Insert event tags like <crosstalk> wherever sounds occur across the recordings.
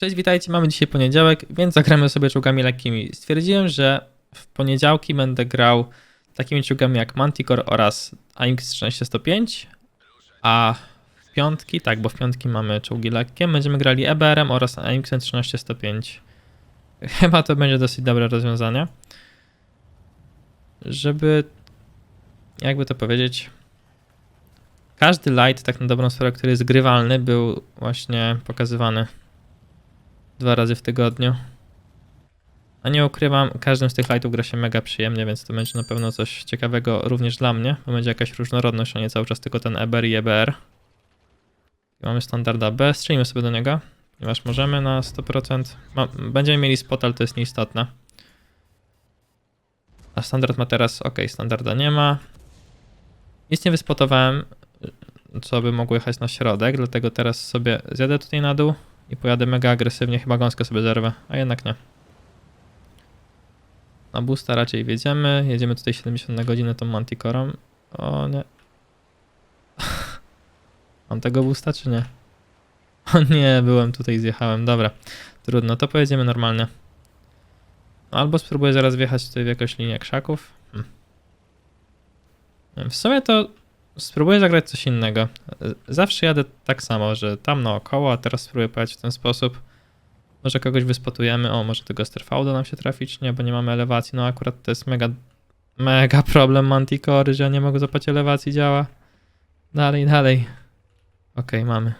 Cześć, witajcie, mamy dzisiaj poniedziałek, więc zagramy sobie czołgami lekkimi. Stwierdziłem, że w poniedziałki będę grał takimi czołgami jak Manticore oraz AMX-1305, a w piątki, tak, bo w piątki mamy czołgi lekkie, będziemy grali EBR-em oraz AMX-1305. Chyba to będzie dosyć dobre rozwiązanie. Żeby, jakby to powiedzieć, każdy light, tak na dobrą sprawę, który jest grywalny, był właśnie pokazywany dwa razy w tygodniu. A nie ukrywam, każdym z tych lightów gra się mega przyjemnie, więc to będzie na pewno coś ciekawego również dla mnie, bo będzie jakaś różnorodność, a nie cały czas tylko ten EBR i EBR. Mamy standarda B, strzelimy sobie do niego, ponieważ możemy na 100%. Ma, będziemy mieli spot, ale to jest nieistotne. A standard ma teraz, ok, standarda nie ma. Nic nie wyspotowałem, co by mogło jechać na środek, dlatego teraz sobie zjadę tutaj na dół i pojadę mega agresywnie, chyba gąskę sobie zerwę, a jednak nie. Na boosta raczej wiedziemy, jedziemy tutaj 70 na godzinę tą Manticorą. O nie. <laughs> Mam tego boosta czy nie? <laughs> O nie, byłem tutaj, zjechałem, dobra. Trudno, to pojedziemy normalnie. Albo spróbuję zaraz wjechać tutaj w jakąś linię krzaków. Hmm. W sumie to spróbuję zagrać coś innego. Zawsze jadę tak samo, że tam naokoło, a teraz spróbuję pojechać w ten sposób. Może kogoś wyspotujemy. O, może tego Sterfauda nam się trafić? Nie, bo nie mamy elewacji. No akurat to jest mega, mega problem Manticory, że ja nie mogę zapać elewacji, działa. Dalej, dalej. Okej, mamy.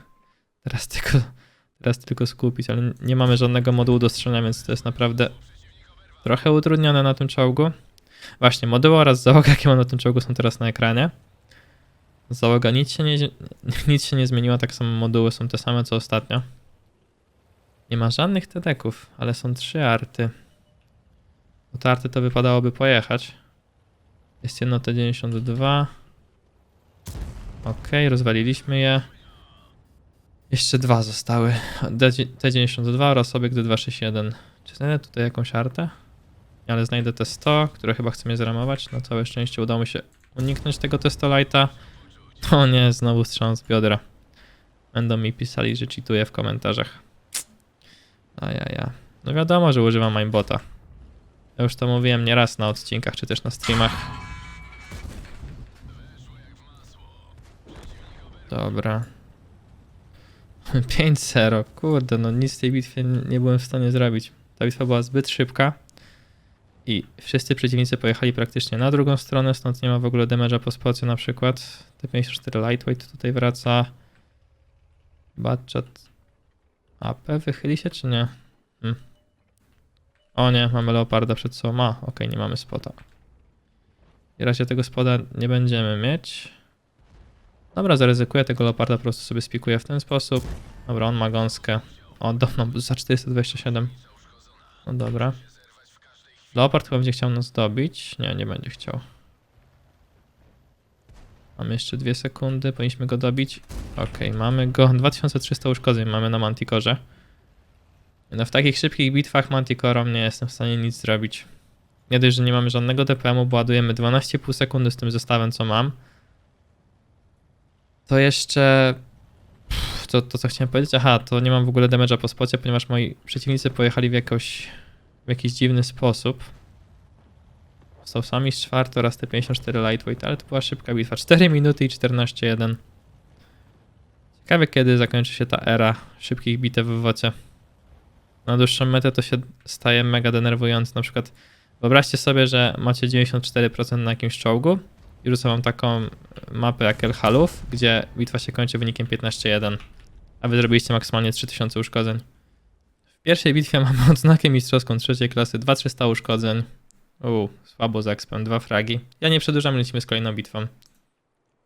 Teraz tylko, teraz tylko skupić, ale nie mamy żadnego modułu do strzelania, więc to jest naprawdę trochę utrudnione na tym czołgu. Właśnie, moduły oraz załoga, jakie mam na tym czołgu są teraz na ekranie. Załoga nic się, nie, <laughs> nic się nie zmieniła, tak samo moduły są te same co ostatnio. Nie ma żadnych tedeków, ale są trzy arty. No te arty to wypadałoby pojechać. Jest jedno T92. Ok, rozwaliliśmy je. Jeszcze dwa zostały. D- T92 oraz obiekt D261. Czy znajdę tutaj jakąś artę? Ale znajdę T100, które chyba chce mnie zramować. Na całe szczęście udało mi się uniknąć tego Testolighta. O nie, znowu strzał z biodra. Będą mi pisali, że cheatuję w komentarzach. A ja, ja. No wiadomo, że używam aimbota. Ja już to mówiłem nieraz na odcinkach, czy też na streamach. Dobra. <laughs> 5-0. Kurde, no nic w tej bitwie nie byłem w stanie zrobić. Ta bitwa była zbyt szybka. I wszyscy przeciwnicy pojechali praktycznie na drugą stronę, stąd nie ma w ogóle damage'a po spocie na przykład. T54 Lightweight tutaj wraca. Batchat AP wychyli się czy nie? Hmm. O nie, mamy Leoparda przed sobą. A, okej, nie mamy spota. W razie tego spoda nie będziemy mieć. Dobra, zaryzykuję tego Leoparda, po prostu sobie spikuję w ten sposób. Dobra, on ma gąskę. O, do, no, za 427. No dobra. Leopard chyba będzie chciał nas dobić. Nie, nie będzie chciał. Mamy jeszcze dwie sekundy, powinniśmy go dobić. Okej, mamy go. <laughs> 2300 uszkodzeń mamy na Manticorze. No w takich szybkich bitwach Manticorą nie jestem w stanie nic zrobić. Nie dość, że nie mamy żadnego DPM-u, bo ładujemy 12,5 sekundy z tym zestawem, co mam. To jeszcze... Pff, To, to co chciałem powiedzieć? Aha, to nie mam w ogóle damage'a po spocie, ponieważ moi przeciwnicy pojechali w jakoś w jakiś dziwny sposób. Są sami z czwarty oraz T54 Lightweight, ale to była szybka bitwa. 4 minuty i 14-1. Ciekawe kiedy zakończy się ta era szybkich bitew w wocie. Na dłuższą metę to się staje mega denerwujące. Na przykład wyobraźcie sobie, że macie 94% na jakimś czołgu i rzucę wam taką mapę jak El Haluf, gdzie bitwa się kończy wynikiem 15-1, a wy zrobiliście maksymalnie 3000 uszkodzeń. Pierwszej bitwie mamy <laughs> odznakę mistrzowską trzeciej klasy, 2300 uszkodzeń. Uuu, słabo z expem, dwa fragi. Ja nie przedłużam, lecimy z kolejną bitwą.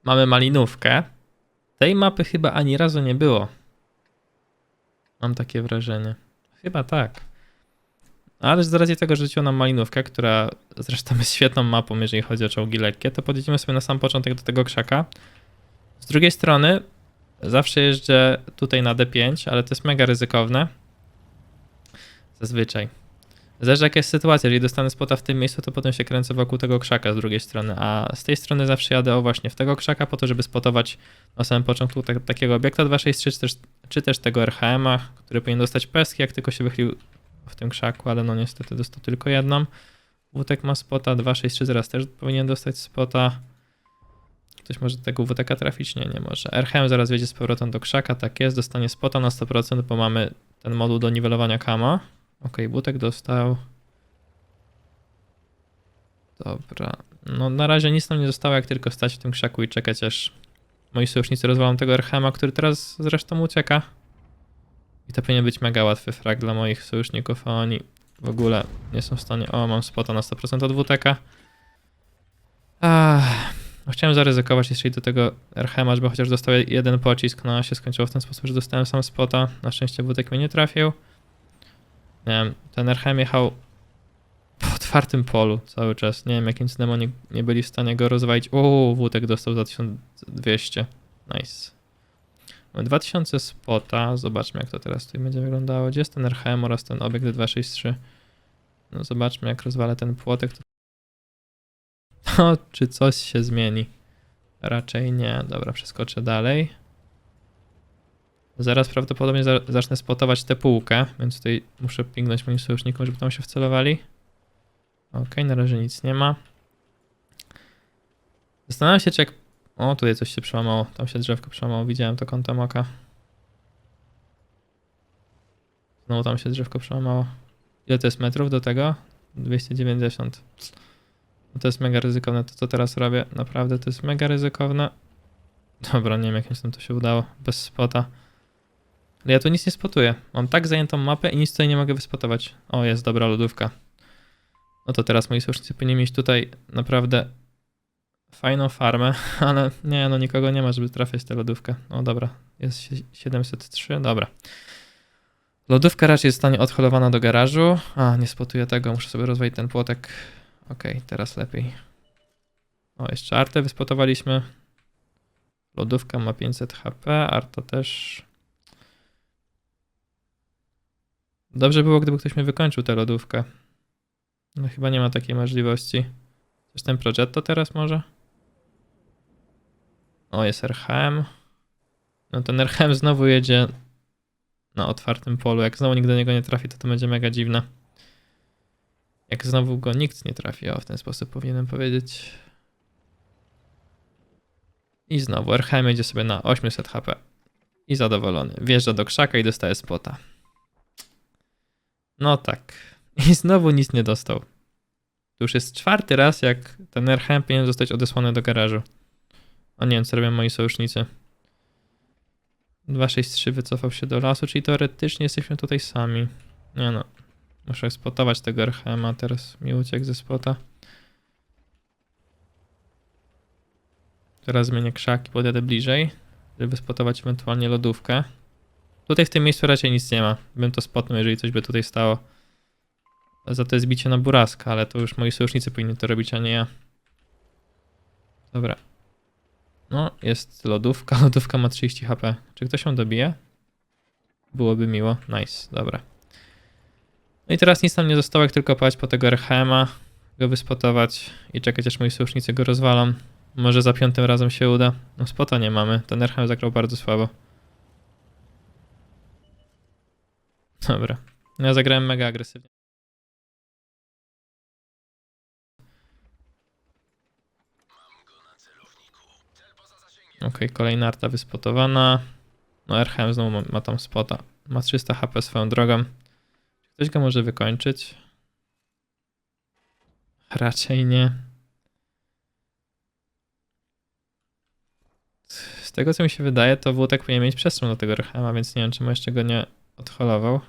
Mamy malinówkę. Tej mapy chyba ani razu nie było. Mam takie wrażenie. Chyba tak. Ale z racji tego, że rzuciło nam malinówkę, która zresztą jest świetną mapą, jeżeli chodzi o czołgi lekkie, to podjedziemy sobie na sam początek do tego krzaka. Z drugiej strony, zawsze jeżdżę tutaj na D5, ale to jest mega ryzykowne. Zazwyczaj. Zależy jaka jest sytuacja, jeżeli dostanę spota w tym miejscu, to potem się kręcę wokół tego krzaka z drugiej strony, a z tej strony zawsze jadę o właśnie w tego krzaka po to, żeby spotować na samym początku tak, takiego obiekta 263, czy też, czy też tego RHM-a, który powinien dostać peski, jak tylko się wychylił w tym krzaku, ale no niestety dostał tylko jedną. Wutek ma spota, 263 zaraz też powinien dostać spota. Ktoś może do tego WTK trafić? Nie, nie może. RHM zaraz wjedzie z powrotem do krzaka, tak jest, dostanie spota na 100%, bo mamy ten moduł do niwelowania kama. Ok, Butek dostał. Dobra. No na razie nic nam nie zostało, jak tylko stać w tym krzaku i czekać aż moi sojusznicy rozwalą tego RHM-a, który teraz zresztą ucieka. I to powinien być mega łatwy frag dla moich sojuszników, a oni w ogóle nie są w stanie... O, mam spota na 100% od WTK. Ach, no chciałem zaryzykować jeszcze do tego RHM, żeby chociaż dostał jeden pocisk, no a się skończyło w ten sposób, że dostałem sam spota. Na szczęście WTK mnie nie trafił. Nie wiem, ten RHM jechał po otwartym polu cały czas. Nie wiem, jakim cudem oni nie byli w stanie go rozwalić. O, Wódek dostał za 1200. Nice. Mamy 2000 spota. Zobaczmy, jak to teraz tutaj będzie wyglądało. Gdzie jest ten RHM oraz ten obiekt 263? No, zobaczmy, jak rozwalę ten płotek. No, <laughs> czy coś się zmieni? Raczej nie. Dobra, przeskoczę dalej. Zaraz prawdopodobnie za zacznę spotować tę półkę, więc tutaj muszę pingnąć moim sojusznikom, żeby tam się wcelowali. Ok, na razie nic nie ma. Zastanawiam się, czy jak... O, tutaj coś się przełamało. Tam się drzewko przełamało. Widziałem to kątem oka. Znowu tam się drzewko przełamało. Ile to jest metrów do tego? 290. No to jest mega ryzykowne to, co teraz robię. Naprawdę to jest mega ryzykowne. Dobra, nie wiem, jak mi to się udało. Bez spota. Ale ja tu nic nie spotuję. Mam tak zajętą mapę i nic tutaj nie mogę wyspotować. O, jest dobra lodówka. No to teraz moi sojusznicy powinni mieć tutaj naprawdę fajną farmę, <laughs> ale nie, no nikogo nie ma, żeby trafiać tę lodówkę. O dobra, jest sie- 703, dobra. Lodówka raczej zostanie odholowana do garażu. A, nie spotuję tego, muszę sobie rozwalić ten płotek. Okej, teraz lepiej. O, jeszcze artę wyspotowaliśmy. Lodówka ma 500 HP, arta też. Dobrze było, gdyby ktoś mi wykończył tę lodówkę. No chyba nie ma takiej możliwości. Coś ten Progetto teraz może? O, jest RHM. No ten RHM znowu jedzie na otwartym polu. Jak znowu nikt do niego nie trafi, to to będzie mega dziwne. Jak znowu go nikt nie trafi, o w ten sposób powinienem powiedzieć. I znowu RHM jedzie sobie na 800 HP. I zadowolony. Wjeżdża do krzaka i dostaje spota. No tak. I znowu nic nie dostał. To już jest czwarty raz, jak ten RHM powinien zostać odesłany do garażu. O nie wiem, co robią moi sojusznicy. 263 wycofał się do lasu, czyli teoretycznie jesteśmy tutaj sami. Nie no. Muszę spotować tego RHM, a teraz mi uciekł ze spota. Teraz zmienię krzaki, podjadę bliżej, żeby spotować ewentualnie lodówkę. Tutaj w tym miejscu raczej nic nie ma. Bym to spotnął, jeżeli coś by tutaj stało. Za to jest bicie na buraska, ale to już moi sojusznicy powinni to robić, a nie ja. Dobra. No, jest lodówka. <laughs> Lodówka ma 30 HP. Czy ktoś ją dobije? Byłoby miło. Nice, dobra. No i teraz nic nam nie zostało, jak tylko pałać po tego RHM-a, go wyspotować i czekać, aż moi sojusznicy go rozwalą. Może za piątym razem się uda. No spota nie mamy. Ten RHM zagrał bardzo słabo. Dobra. Ja zagrałem mega agresywnie. Okej, kolejna arta wyspotowana. No RHM znowu ma, ma tam spota. Ma 300 HP swoją drogą. Czy ktoś go może wykończyć? Raczej nie. Z tego co mi się wydaje, to Wódek powinien mieć przestrzeń do tego RHM, więc nie wiem, czemu jeszcze go nie odholował.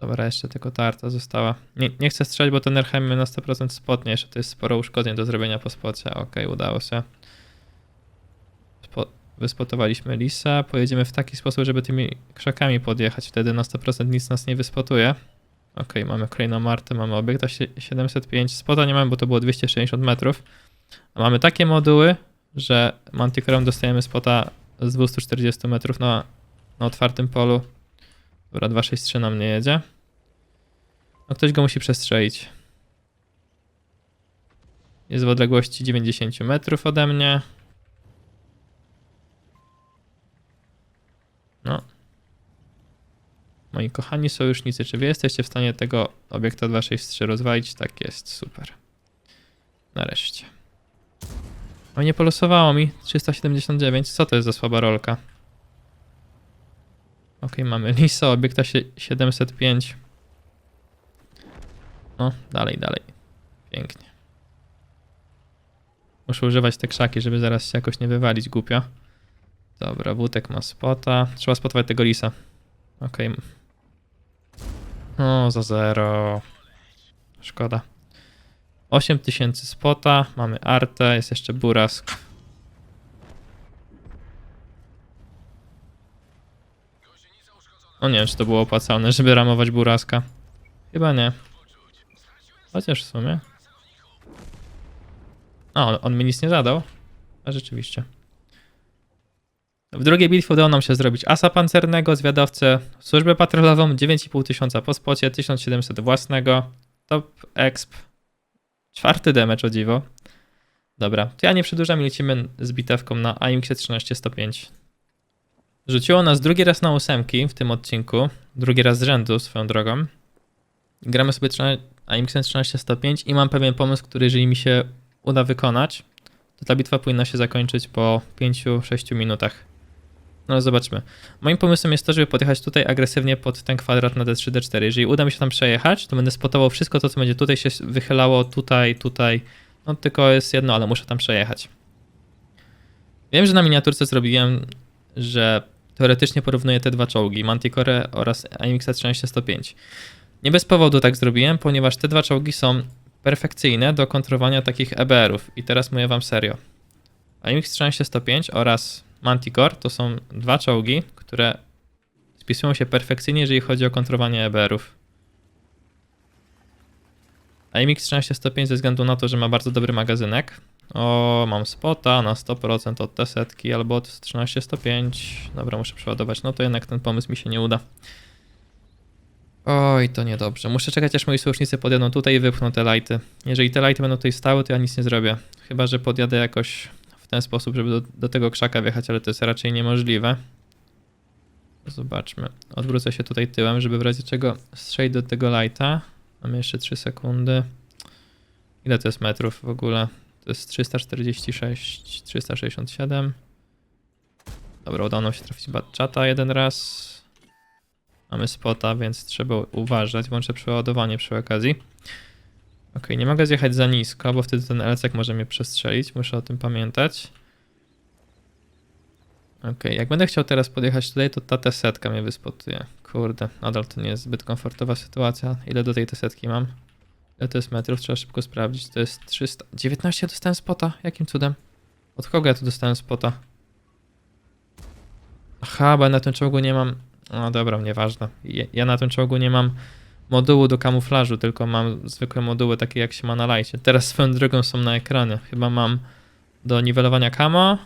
Dobra, jeszcze tylko ta arta została. Nie, nie chcę strzelać, bo ten mnie na 100% spotnie. Jeszcze to jest sporo uszkodzeń do zrobienia po spocie. Okej, udało się. Spo wyspotowaliśmy lisa. Pojedziemy w taki sposób, żeby tymi krzakami podjechać. Wtedy na 100% nic nas nie wyspotuje. Okej, mamy kolejną martę, mamy obiekta sie- 705. Spota nie mamy, bo to było 260 metrów. A mamy takie moduły, że Manticorem dostajemy spota z 240 metrów na, na otwartym polu. Dobra, 263 nam nie jedzie. No ktoś go musi przestrzelić. Jest w odległości 90 metrów ode mnie. No. Moi kochani sojusznicy, czy wy jesteście w stanie tego obiekta 263 rozwalić? Tak jest, super. Nareszcie. O, nie polosowało mi. 379. Co to jest za słaba rolka? Ok, mamy Lisa, obiekta sie- 705. No, dalej, dalej. Pięknie. Muszę używać te krzaki, żeby zaraz się jakoś nie wywalić głupio. Dobra, Wutek ma spota. Trzeba spotować tego Lisa. Okej. O, za zero. Szkoda. 8000 spota, mamy Artę, jest jeszcze Burask. O nie wiem, czy to było opłacalne, żeby ramować Buraska. Chyba nie. Chociaż w sumie. A, on, mi nic nie zadał. A rzeczywiście. W drugiej bitwie udało nam się zrobić asa pancernego, zwiadowcę, służbę patrolową, 9,5 tysiąca po spocie, 1700 własnego, top exp, czwarty damage o dziwo. Dobra, to ja nie przedłużam i lecimy z bitewką na AMX 1305. Rzuciło nas drugi raz na ósemki w tym odcinku, drugi raz z rzędu swoją drogą. Gramy sobie 13 AMX 1305 i mam pewien pomysł, który jeżeli mi się uda wykonać, to ta bitwa powinna się zakończyć po 5-6 minutach. No zobaczmy. Moim pomysłem jest to, żeby podjechać tutaj agresywnie pod ten kwadrat na D3, D4. Jeżeli uda mi się tam przejechać, to będę spotował wszystko to, co będzie tutaj się wychylało, tutaj, tutaj. No tylko jest jedno, ale muszę tam przejechać. Wiem, że na miniaturce zrobiłem, że teoretycznie porównuję te dwa czołgi, Manticore oraz AMX 1305. Nie bez powodu tak zrobiłem, ponieważ te dwa czołgi są perfekcyjne do kontrowania takich EBR-ów. I teraz mówię wam serio. AMX 1305 oraz Manticore to są dwa czołgi, które spisują się perfekcyjnie, jeżeli chodzi o kontrolowanie EBR-ów. AMX 1305 ze względu na to, że ma bardzo dobry magazynek. O, mam spota na 100% od T-setki albo od 1305. Dobra, muszę przeładować. No to jednak ten pomysł mi się nie uda. Oj, to niedobrze. Muszę czekać, aż moi sojusznicy podjadą tutaj i wypchną te lighty. Jeżeli te lighty będą tutaj stały, to ja nic nie zrobię. Chyba, że podjadę jakoś w ten sposób, żeby do, do tego krzaka wjechać, ale to jest raczej niemożliwe. Zobaczmy. Odwrócę się tutaj tyłem, żeby w razie czego strzelić do tego lighta. Mamy jeszcze 3 sekundy. Ile to jest metrów w ogóle? To jest 346, 367. Dobra, udało nam się trafić Batchata jeden raz. Mamy spota, więc trzeba uważać. Włączę przeładowanie przy okazji. Ok, nie mogę zjechać za nisko, bo wtedy ten LCK może mnie przestrzelić. Muszę o tym pamiętać. Ok, jak będę chciał teraz podjechać tutaj, to ta T-setka mnie wyspotuje. Kurde, nadal to nie jest zbyt komfortowa sytuacja. Ile do tej T-setki mam? Ile to jest metrów? Trzeba szybko sprawdzić. To jest 300. 19 dostałem spota? Jakim cudem? Od kogo ja tu dostałem spota? Aha, bo ja na tym czołgu nie mam... No dobra, nieważne. Ja, na tym czołgu nie mam modułu do kamuflażu, tylko mam zwykłe moduły takie jak się ma na lajcie. Teraz swoją drogą są na ekranie. Chyba mam do niwelowania kamo,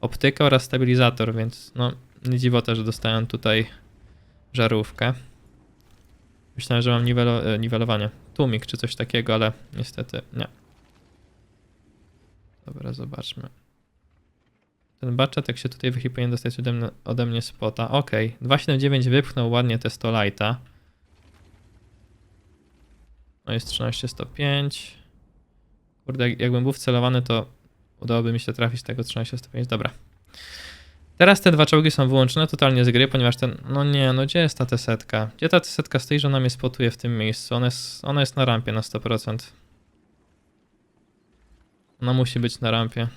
optykę oraz stabilizator, więc no nie dziwota, że dostałem tutaj żarówkę. Myślałem, że mam niwelo, e, niwelowanie. Tłumik czy coś takiego, ale niestety nie. Dobra, zobaczmy. Ten baczet, jak się tutaj wychyli, powinien dostać ode mnie, ode mnie spota. Ok, 279 wypchnął ładnie te 100 lighta. No jest 1305. Kurde, jak- jakbym był wcelowany, to udałoby mi się trafić tego 1305. Dobra. Teraz te dwa czołgi są wyłączone totalnie z gry, ponieważ ten... No nie, no gdzie jest ta T-setka? Gdzie ta T-setka stoi, że ona mnie spotuje w tym miejscu? Ona jest, ona jest na rampie na 100%. Ona musi być na rampie.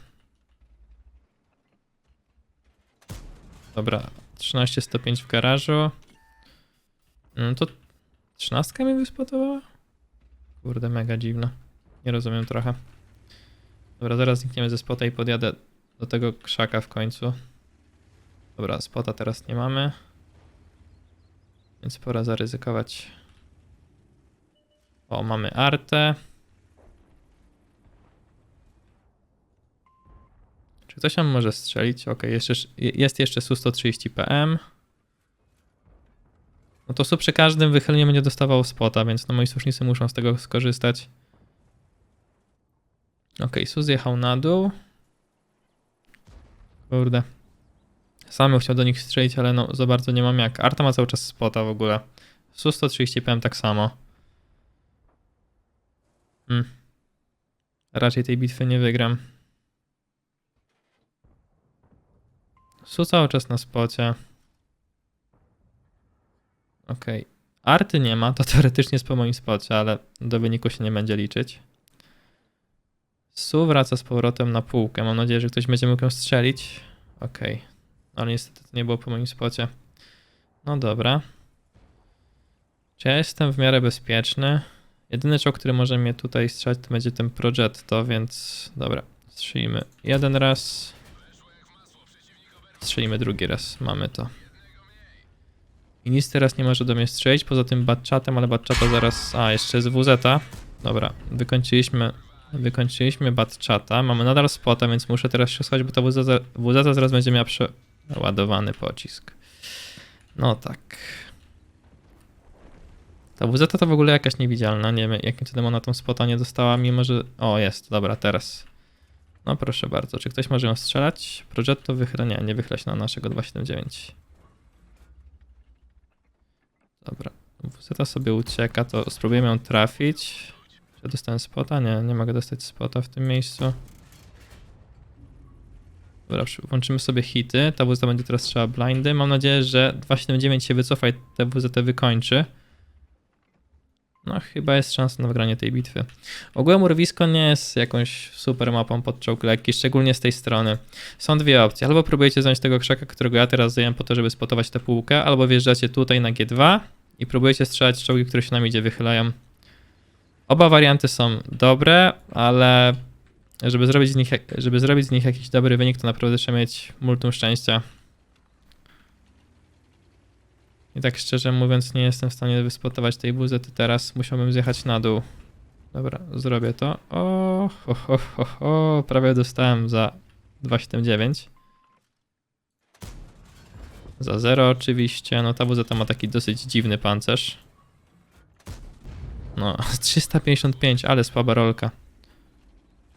Dobra, 1305 w garażu. No to 13 mi wyspotowała? Kurde, mega dziwne. Nie rozumiem trochę. Dobra, zaraz znikniemy ze spota i podjadę do tego krzaka w końcu. Dobra, spota teraz nie mamy. Więc pora zaryzykować. O, mamy artę. Czy ktoś tam może strzelić? Ok, jeszcze, jest jeszcze Su-130 PM. no to Su przy każdym wychyleniu będzie dostawał spota, więc no moi słusznicy muszą z tego skorzystać. Okej, Su zjechał na dół. Kurde. Sam chciał do nich strzelić, ale no za bardzo nie mam jak. Arta ma cały czas spota w ogóle. Su 130 PM tak samo. Hmm. Raczej tej bitwy nie wygram. Su cały czas na spocie. Okej. Arty nie ma, to teoretycznie jest po moim spocie, ale do wyniku się nie będzie liczyć. Su wraca z powrotem na półkę. Mam nadzieję, że ktoś będzie mógł ją strzelić. Okej. Ale niestety to nie było po moim spocie. No dobra. Czy ja jestem w miarę bezpieczny? Jedyny czołg, który może mnie tutaj strzelić, to będzie ten Progetto, więc dobra. Strzelimy jeden raz. Strzelimy drugi raz. Mamy to. I nic teraz nie może do mnie strzelić, poza tym Batchatem, ale Batchata zaraz... A, jeszcze jest WZ. Dobra, wykończyliśmy... Wykończyliśmy Batchata. Mamy nadal spota, więc muszę teraz się schować, bo ta WZ, zaraz będzie miała przeładowany pocisk. No tak. Ta WZ to w ogóle jakaś niewidzialna. Nie wiem, jakim cudem ona tą spota nie dostała, mimo że... O, jest, dobra, teraz. No proszę bardzo, czy ktoś może ją strzelać? Progetto wychyla, nie, się na naszego 279. Dobra, WZ sobie ucieka, to spróbujemy ją trafić. Czy dostałem spota? Nie, nie mogę dostać spota w tym miejscu. Dobra, włączymy sobie hity. Ta WZ będzie teraz trzeba blindy. Mam nadzieję, że 279 się wycofa i te WZ wykończy. No, chyba jest szansa na wygranie tej bitwy. Ogółem urwisko nie jest jakąś super mapą pod czołg lekki, szczególnie z tej strony. Są dwie opcje. Albo próbujecie zająć tego krzaka, którego ja teraz zająłem po to, żeby spotować tę półkę, albo wjeżdżacie tutaj na G2 i próbujecie strzelać czołgi, które się nam idzie wychylają. Oba warianty są dobre, ale żeby zrobić z nich, żeby zrobić z nich jakiś dobry wynik, to naprawdę trzeba mieć multum szczęścia. I tak szczerze mówiąc, nie jestem w stanie wyspotować tej buzety teraz. Musiałbym zjechać na dół. Dobra, zrobię to. O, ho, ho, ho, ho. prawie dostałem za 279. Za 0 oczywiście. No ta buzeta ma taki dosyć dziwny pancerz. No, <laughs> 355, ale słaba rolka.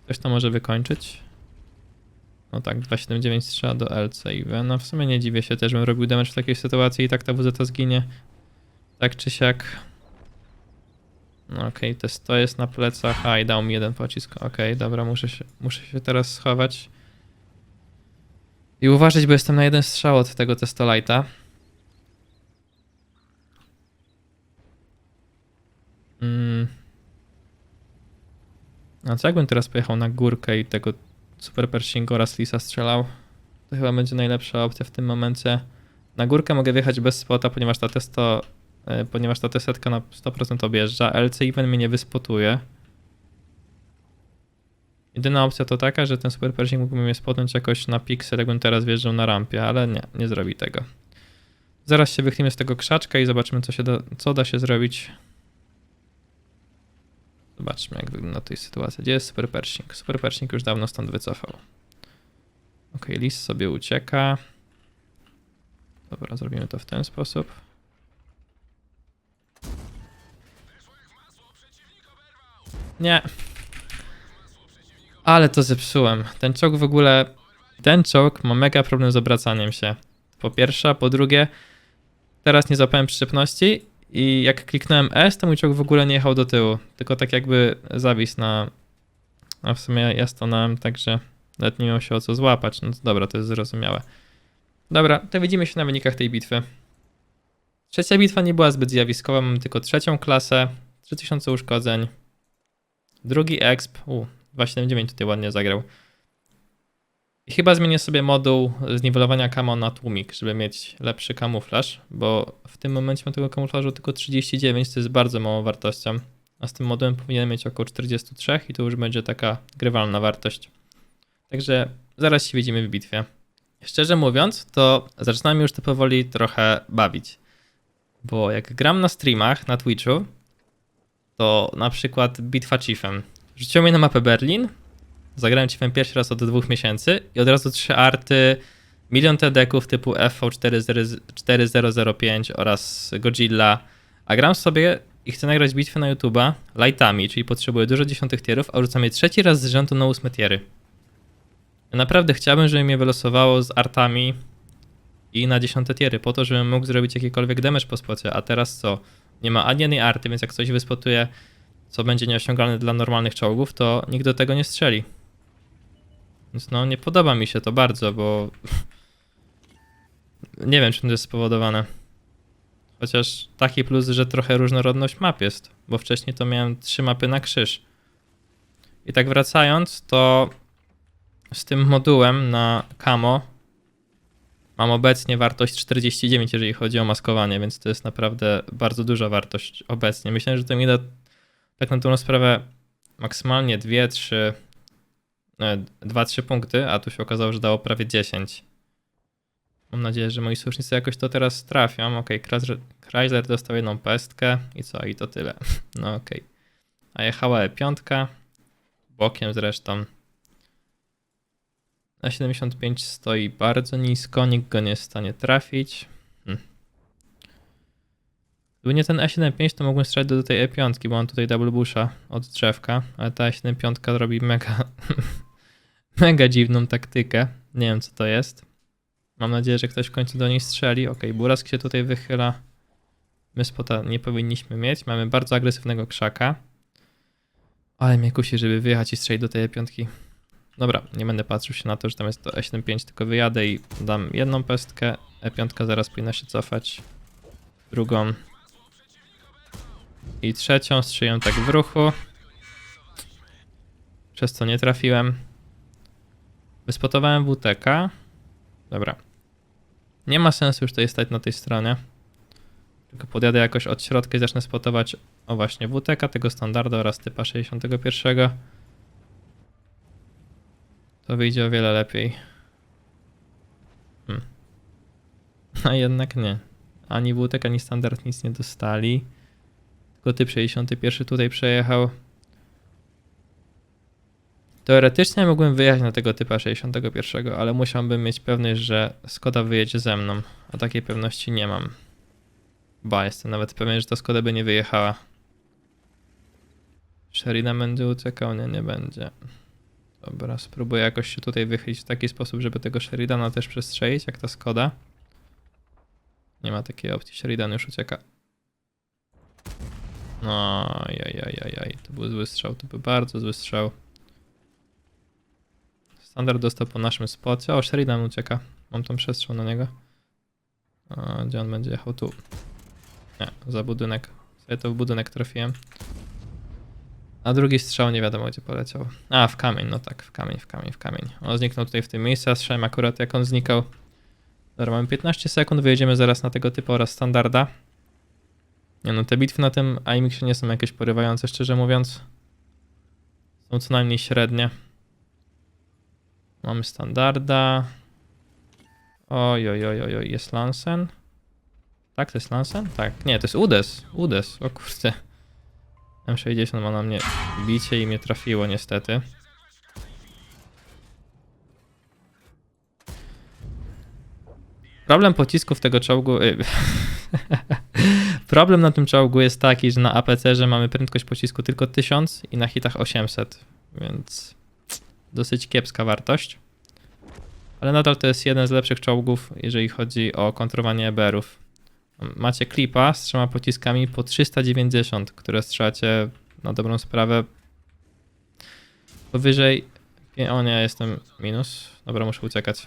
Ktoś to może wykończyć? No tak, 279 strzela do LC i W. No w sumie nie dziwię się też, bym robił damage w takiej sytuacji i tak ta WZ zginie. Tak czy siak. No okej, jest- to jest na plecach. A i dał mi jeden pocisk. Okej, dobra, muszę się, muszę się teraz schować. I uważać, bo jestem na jeden strzał od tego testolajta. Mm. A co jakbym teraz pojechał na górkę i tego Super Pershing oraz Lisa strzelał? To chyba będzie najlepsza opcja w tym momencie. Na górkę mogę wjechać bez spota, ponieważ ta testo, e, ponieważ ta tesetka na 100% objeżdża. LC even mnie nie wyspotuje. Jedyna opcja to taka, że ten Super Pershing mógłby mnie spotnąć jakoś na piksel, jakbym teraz wjeżdżał na rampie, ale nie, nie zrobi tego. Zaraz się wychnijmy z tego krzaczka i zobaczymy, co, się da, co da się zrobić. Zobaczmy, jak wygląda tej sytuacja. Gdzie jest Super Pershing? Super Pershing już dawno stąd wycofał. Ok, Lis sobie ucieka. Dobra, zrobimy to w ten sposób. Nie. Ale to zepsułem. Ten czołg w ogóle. Ten czołg ma mega problem z obracaniem się. Po pierwsze, po drugie, teraz nie złapałem przyczepności i jak kliknąłem S, to mój czołg w ogóle nie jechał do tyłu. Tylko tak jakby zawisł na. A w sumie ja stanąłem, także nawet nie miał się o co złapać. No dobra, to jest zrozumiałe. Dobra, to widzimy się na wynikach tej bitwy. Trzecia bitwa nie była zbyt zjawiskowa, mam tylko trzecią klasę, 3000 uszkodzeń. Drugi exp, u, 279 tutaj ładnie zagrał. I chyba zmienię sobie moduł zniwelowania camo na tłumik, żeby mieć lepszy kamuflaż, bo w tym momencie mam tego kamuflażu tylko 39, to jest bardzo małą wartością. A z tym modułem powinienem mieć około 43 i to już będzie taka grywalna wartość. Także zaraz się widzimy w bitwie. Szczerze mówiąc, to zaczynam już to powoli trochę bawić. Bo jak gram na streamach na Twitchu, to na przykład bitwa Chiefem. Rzuciło mnie na mapę Berlin, zagrałem Chiefem pierwszy raz od dwóch miesięcy i od razu trzy arty milion TD-ków typu FV4005 oraz Godzilla, a gram sobie i chcę nagrać bitwę na YouTube'a lightami, czyli potrzebuję dużo dziesiątych tierów, a rzucam je trzeci raz z rzędu na ósme tiery. Naprawdę chciałbym, żeby mnie wylosowało z artami i na dziesiąte tiery, po to, żebym mógł zrobić jakikolwiek damage po spocie, a teraz co? Nie ma ani jednej arty, więc jak ktoś wyspotuje, co będzie nieosiągalne dla normalnych czołgów, to nikt do tego nie strzeli. Więc no, nie podoba mi się to bardzo, bo nie wiem, czym to jest spowodowane. Chociaż taki plus, że trochę różnorodność map jest, bo wcześniej to miałem trzy mapy na krzyż. I tak wracając, to z tym modułem na camo mam obecnie wartość 49, jeżeli chodzi o maskowanie, więc to jest naprawdę bardzo duża wartość obecnie. Myślę, że to mi da tak na tą sprawę maksymalnie 2, 3, 2-3 punkty, a tu się okazało, że dało prawie 10. Mam nadzieję, że moi sojusznicy jakoś to teraz trafią. Okej, Chrysler- dostał jedną pestkę i co, i to tyle. <laughs> No okej. A jechała E5, bokiem zresztą. Na 75 stoi bardzo nisko, nikt go nie jest w stanie trafić. Hm. Gdyby nie ten E75, to mógłbym strzelać do tej E5, bo mam tutaj double busha od drzewka, ale ta E75 robi mega, <laughs> mega dziwną taktykę. Nie wiem co to jest. Mam nadzieję, że ktoś w końcu do niej strzeli. Ok, Burask się tutaj wychyla. My spota nie powinniśmy mieć. Mamy bardzo agresywnego krzaka. Ale mnie kusi, żeby wyjechać i strzelić do tej piątki. Dobra, nie będę patrzył się na to, że tam jest to E75, tylko wyjadę i dam jedną pestkę. E5 zaraz powinna się cofać. Drugą. I trzecią strzeliłem tak w ruchu. Przez co nie trafiłem. Wyspotowałem WTK. Dobra. Nie ma sensu już tutaj stać na tej stronie. Tylko podjadę jakoś od środka i zacznę spotować o właśnie WTK, tego standardu oraz typa 61. To wyjdzie o wiele lepiej. Hmm. A jednak nie. Ani WTK, ani standard nic nie dostali. Tylko typ 61 tutaj przejechał. Teoretycznie mógłbym wyjechać na tego typa 61, ale musiałbym mieć pewność, że Skoda wyjedzie ze mną, a takiej pewności nie mam. Ba, jestem nawet pewien, że ta Skoda by nie wyjechała. Sheridan będzie uciekał? Nie, nie będzie. Dobra, spróbuję jakoś się tutaj wychylić w taki sposób, żeby tego Sheridana też przestrzelić, jak ta Skoda. Nie ma takiej opcji, Sheridan już ucieka. No, jaj, to był zły strzał, to był bardzo zły strzał. Standard dostał po naszym spocie. O, Sheridan ucieka. Mam tam przestrzał na niego. A, gdzie on będzie jechał? Tu. Nie, za budynek. Sobie to w budynek trafiłem. A drugi strzał nie wiadomo gdzie poleciał. A, w kamień, no tak, w kamień, w kamień, w kamień. On zniknął tutaj w tym miejscu, a strzałem akurat jak on znikał. Dobra, mamy 15 sekund, wyjedziemy zaraz na tego typu oraz standarda. Nie no, te bitwy na tym AIMX nie są jakieś porywające, szczerze mówiąc. Są co najmniej średnie. Mamy standarda. Oj, oj, oj, oj, jest Lansen. Tak, to jest Lansen? Tak. Nie, to jest Udes. Udes, o kurde. M60 ma na mnie bicie i mnie trafiło niestety. Problem pocisków tego czołgu... y, <laughs> Problem na tym czołgu jest taki, że na APC-że mamy prędkość pocisku tylko 1000 i na hitach 800, więc dosyć kiepska wartość. Ale nadal to jest jeden z lepszych czołgów, jeżeli chodzi o kontrolowanie EBR-ów. Macie klipa z trzema pociskami po 390, które strzelacie na dobrą sprawę powyżej... O nie, jestem minus. Dobra, muszę uciekać.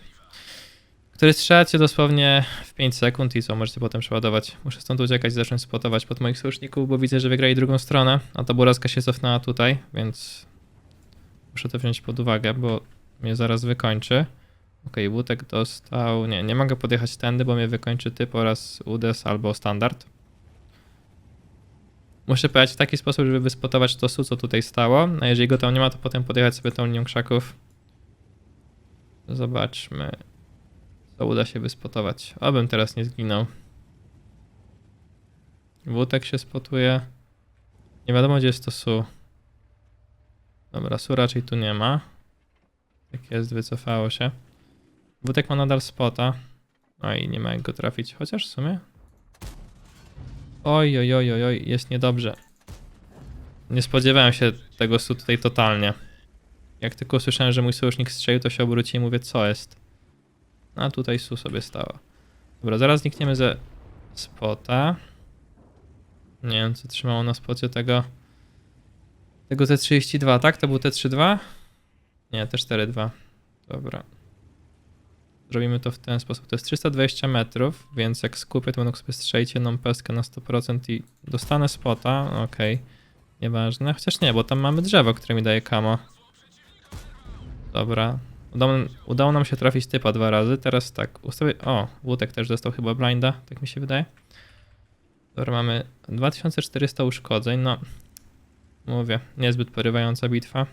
Który strzelacie dosłownie w 5 sekund i co, możecie potem przeładować. Muszę stąd uciekać i zacząć spotować pod moich sojuszników, bo widzę, że wygrali drugą stronę, a ta burazka się cofnęła tutaj, więc Muszę to wziąć pod uwagę, bo mnie zaraz wykończy. Ok, Łutek dostał... Nie, nie mogę podjechać tędy, bo mnie wykończy typ oraz UDES albo standard. Muszę pojechać w taki sposób, żeby wyspotować to su, co tutaj stało. A jeżeli go tam nie ma, to potem podjechać sobie tą linią krzaków. Zobaczmy, co uda się wyspotować. Obym teraz nie zginął. Wutek się spotuje. Nie wiadomo, gdzie jest to su. Dobra, su raczej tu nie ma. Tak jest, wycofało się. Wódek ma nadal spota. No i nie ma jak go trafić, chociaż w sumie. Oj, oj, oj, oj, oj, jest niedobrze. Nie spodziewałem się tego su tutaj totalnie. Jak tylko usłyszałem, że mój sojusznik strzelił, to się obróciłem i mówię, co jest. A tutaj su sobie stała. Dobra, zaraz znikniemy ze spota. Nie wiem, co trzymało na spocie tego. Tego T32, tak? To był T32? Nie, T42. Dobra. Zrobimy to w ten sposób. To jest 320 metrów, więc jak skupię, to będę sobie strzelić jedną pestkę na 100% i dostanę spota. Okej. Nieważne. Chociaż nie, bo tam mamy drzewo, które mi daje kamo. Dobra. Udało, udało nam się trafić typa dwa razy. Teraz tak, ustawię... O, Łutek też dostał chyba blinda, tak mi się wydaje. Dobra, mamy 2400 uszkodzeń, no... Mówię, niezbyt porywająca bitwa.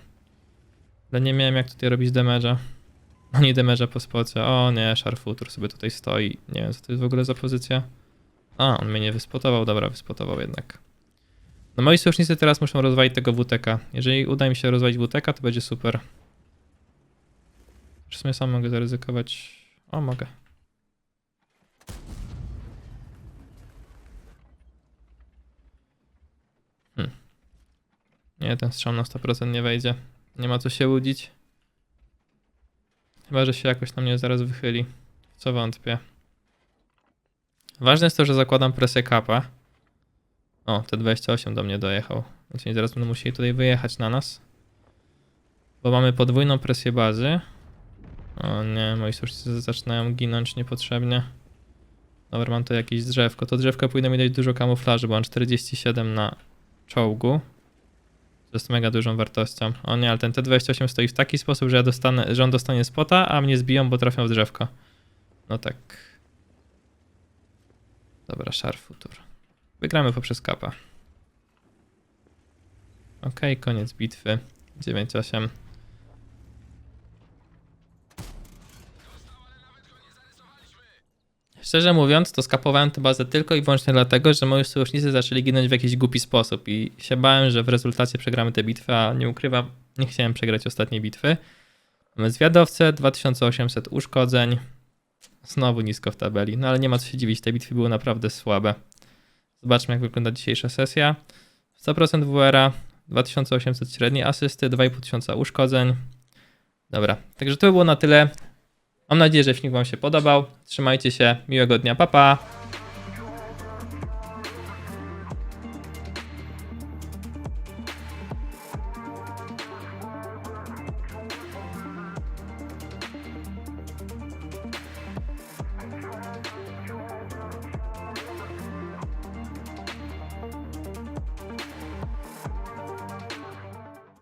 Ale nie miałem jak tutaj robić damage'a. Ani damage'a po spocie. O nie, Sharfutur sobie tutaj stoi. Nie wiem, co to jest w ogóle za pozycja. A, on mnie nie wyspotował. Dobra, wyspotował jednak. No moi sojusznicy teraz muszą rozwalić tego WTK. Jeżeli uda mi się rozwalić WTK, to będzie super. W sumie sam mogę zaryzykować. O, mogę. Hmm. Nie, ten strzał na 100% nie wejdzie. Nie ma co się łudzić. Chyba, że się jakoś na mnie zaraz wychyli. Co wątpię. Ważne jest to, że zakładam presję kapa. O, T28 do mnie dojechał. Więc oni zaraz będą musieli tutaj wyjechać na nas. Bo mamy podwójną presję bazy. O nie, moi sojusznicy zaczynają ginąć niepotrzebnie. Dobra, mam tu jakieś drzewko. To drzewko powinno mi dać dużo kamuflaży, bo mam 47 na czołgu. Jest mega dużą wartością. O nie, ale ten T28 stoi w taki sposób, że ja dostanę, że on dostanie spota, a mnie zbiją, bo trafią w drzewko. No tak. Dobra, Sharfutur. Wygramy poprzez kapa. Okej, koniec bitwy. 9-8. Szczerze mówiąc, to skapowałem tę bazę tylko i wyłącznie dlatego, że moi sojusznicy zaczęli ginąć w jakiś głupi sposób i się bałem, że w rezultacie przegramy tę bitwę, a nie ukrywam, nie chciałem przegrać ostatniej bitwy. Mamy zwiadowcę, 2800 uszkodzeń. Znowu nisko w tabeli, no ale nie ma co się dziwić, te bitwy były naprawdę słabe. Zobaczmy, jak wygląda dzisiejsza sesja. 100% WR, 2800 średniej asysty, 2500 uszkodzeń. Dobra, także to by było na tyle. Mam nadzieję, że filmik Wam się podobał. Trzymajcie się, miłego dnia, pa pa!